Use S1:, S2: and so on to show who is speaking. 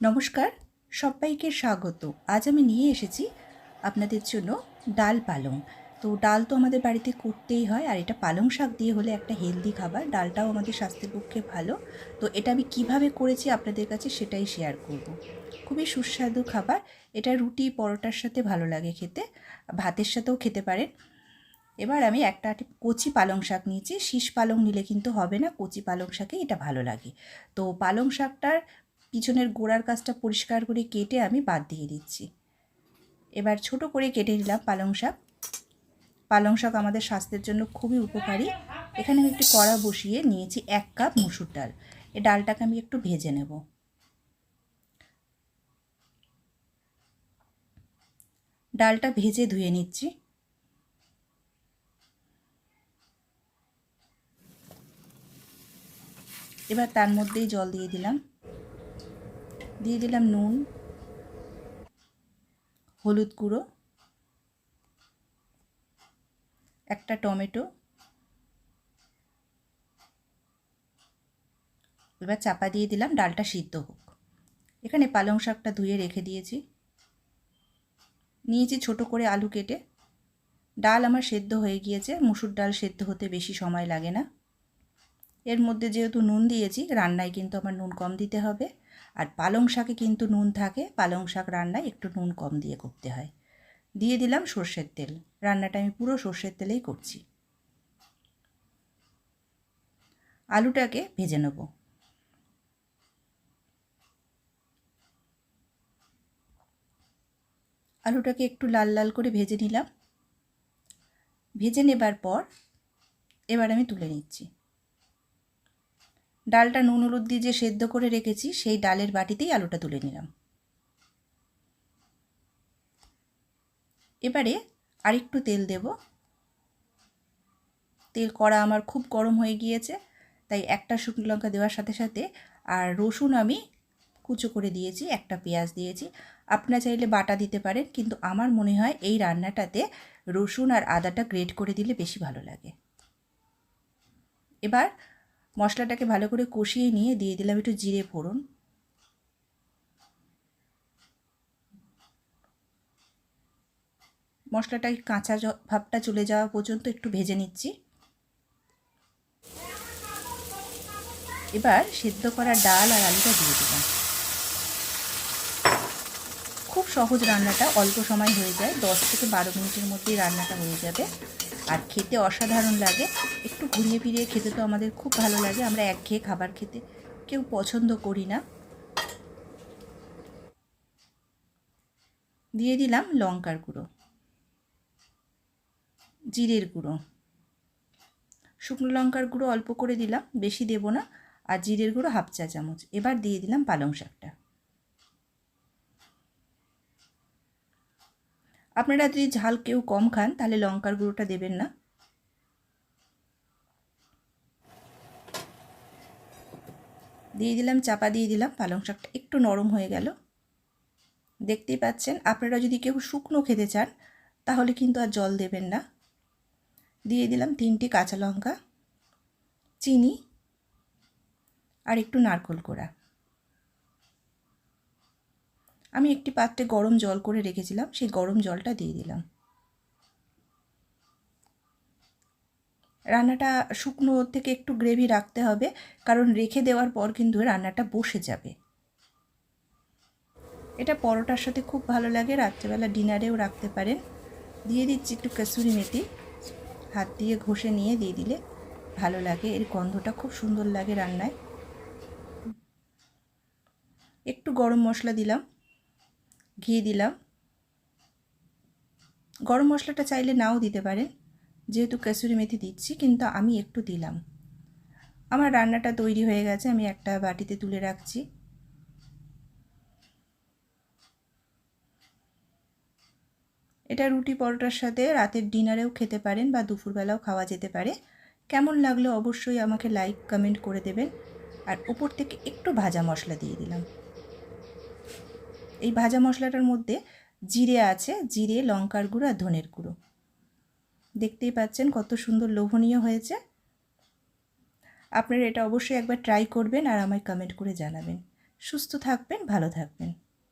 S1: নমস্কার, সবাইকে স্বাগত। আজ আমি নিয়ে এসেছি আপনাদের জন্য ডাল পালং। তো ডাল তো আমাদের বাড়িতে করতেই হয়, আর এটা পালং শাক দিয়ে হলে একটা হেলদি খাবার। ডালটাও আমাদের স্বাস্থ্যের পক্ষে ভালো। তো এটা আমি কীভাবে করেছি আপনাদের কাছে সেটাই শেয়ার করব। খুবই সুস্বাদু খাবার। এটা রুটি, পরোটার সাথে ভালো লাগে খেতে। ভাতের সাথেও খেতে পারেন। এবার আমি একটা কচি পালং শাক নিয়েছি। শীষ পালং নিলে কিন্তু হবে না, কচি পালং শাকে এটা ভালো লাগে। তো পালং শাকটার পিছনের গোড়ার কাজটা পরিষ্কার করে কেটে আমি বাদ দিয়ে দিচ্ছি। এবার ছোট করে কেটে নিলাম পালং শাক। পালং শাক আমাদের স্বাস্থ্যের জন্য খুবই উপকারী। এখানে আমি একটি কড়া বসিয়ে নিয়েছি এক কাপ মুসুর ডাল। এই ডালটাকে আমি একটু ভেজে নেব। ডালটা ভেজে ধুয়ে নিচ্ছি। এবার তার মধ্যেই জল দিয়ে দিলাম। দিয়ে দিলাম নুন, হলুদ গুঁড়ো, একটা টমেটো, এবার চাপা দিয়ে দিলাম ডালটা সিদ্ধ হোক। এখানে পালং শাকটা ধুয়ে রেখে দিয়েছি। নিয়েছি ছোট করে আলু কেটে। ডাল আমার সেদ্ধ হয়ে গিয়েছে, মুসুর ডাল সেদ্ধ হতে বেশি সময় লাগে না। এর মধ্যে যেহেতু নুন দিয়েছি, রান্নায় কিন্তু আমার নুন কম দিতে হবে। আর পালং শাকে কিন্তু নুন থাকে, পালং শাক রান্নায় একটু নুন কম দিয়ে করতে হয়। দিয়ে দিলাম সর্ষের তেল। রান্নাটা আমি পুরো সর্ষের তেলেই করছি। আলুটাকে ভেজে নেব। আলুটাকে একটু লাল লাল করে ভেজে নিলাম। ভেজে নেবার পর এবার আমি তুলে নিচ্ছি। ডালটা নুন, হলুদ দিয়ে যে সেদ্ধ করে রেখেছি, সেই ডালের বাটিতেই আলুটা তুলে নিলাম। এবারে আরেকটু তেল দেব। তেল কড়া আমার খুব গরম হয়ে গিয়েছে, তাই একটা শুকনো লঙ্কা দেওয়ার সাথে সাথে আর রসুন আমি কুচো করে দিয়েছি, একটা পেঁয়াজ দিয়েছি। আপনারা চাইলে বাটা দিতে পারেন, কিন্তু আমার মনে হয় এই রান্নাটাতে রসুন আর আদাটা গ্রেট করে দিলে বেশি ভালো লাগে। এবার মশলাটাকে ভালো করে কষিয়ে নিয়ে দিয়ে দিলাম একটু জিরে ফোড়ন। মশলাটা কাঁচা ভাবটা চলে যাওয়া পর্যন্ত একটু ভেজে নিচ্ছি। এবার সেদ্ধ করা ডাল আর আলুটা দিয়ে দিলাম। সহজ রান্নাটা অল্প সময় হয়ে যায়, দশ থেকে বারো মিনিটের মধ্যেই রান্নাটা হয়ে যাবে। আর খেতে অসাধারণ লাগে। একটু ঘুরিয়ে ফিরিয়ে খেতে তো আমাদের খুব ভালো লাগে। আমরা একঘেয়ে খাবার খেতে কেউ পছন্দ করি না। দিয়ে দিলাম লঙ্কার গুঁড়ো, জিরের গুঁড়ো। শুকনো লঙ্কার গুঁড়ো অল্প করে দিলাম, বেশি দেব না। আর জিরের গুঁড়ো হাফ চা চামচ। এবার দিয়ে দিলাম পালং শাকটা। আপনারা যদি ঝাল কেউ কম খান, তাহলে লঙ্কার গুঁড়োটা দেবেন না। দিয়ে দিলাম, চাপা দিয়ে দিলাম, পালং শাকটা একটু নরম হয়ে গেল। দেখতেই পাচ্ছেন, আপনারা যদি কেউ শুকনো খেতে চান, তাহলে কিন্তু আর জল দেবেন না। দিয়ে দিলাম তিনটি কাঁচা লঙ্কা, চিনি আর একটু নারকোল কোড়া। আমি একটি পাত্রে গরম জল করে রেখেছিলাম, সেই গরম জলটা দিয়ে দিলাম। রান্নাটা শুকনো থেকে একটু গ্রেভি রাখতে হবে, কারণ রেখে দেওয়ার পর কিন্তু রান্নাটা বসে যাবে। এটা পরোটার সাথে খুব ভালো লাগে, রাত্রেবেলা ডিনারেও রাখতে পারেন। দিয়ে দিচ্ছি একটু কাসুরি মেথি, হাত দিয়ে ঘষে নিয়ে দিয়ে দিলে ভালো লাগে, এর গন্ধটা খুব সুন্দর লাগে রান্নায়। একটু গরম মশলা দিলাম। ঘি দিলাম। গরম মশলাটা চাইলে নাও দিতে পারেন যেহেতু কাসুরি মেথি দিচ্ছি, কিন্তু আমি একটু দিলাম। আমার রান্নাটা তৈরি হয়ে গেছে, আমি একটা বাটিতে তুলে রাখছি। এটা রুটি পরোটার সাথে রাতের ডিনারেও খেতে পারেন বা দুপুরবেলাও খাওয়া যেতে পারে। কেমন লাগল অবশ্যই আমাকে লাইক, কমেন্ট করে দেবেন। আর উপর থেকে একটু ভাজা মশলা দিয়ে দিলাম। এই ভাজা মশলাটার মধ্যে জিরে আছে, জিরে, লঙ্কার গুঁড়ো আর ধনের গুঁড়ো। দেখতেই পাচ্ছেন কত সুন্দর লোভনীয় হয়েছে। আপনারা এটা অবশ্যই একবার ট্রাই করবেন আর আমায় কমেন্ট করে জানাবেন। সুস্থ থাকবেন, ভালো থাকবেন।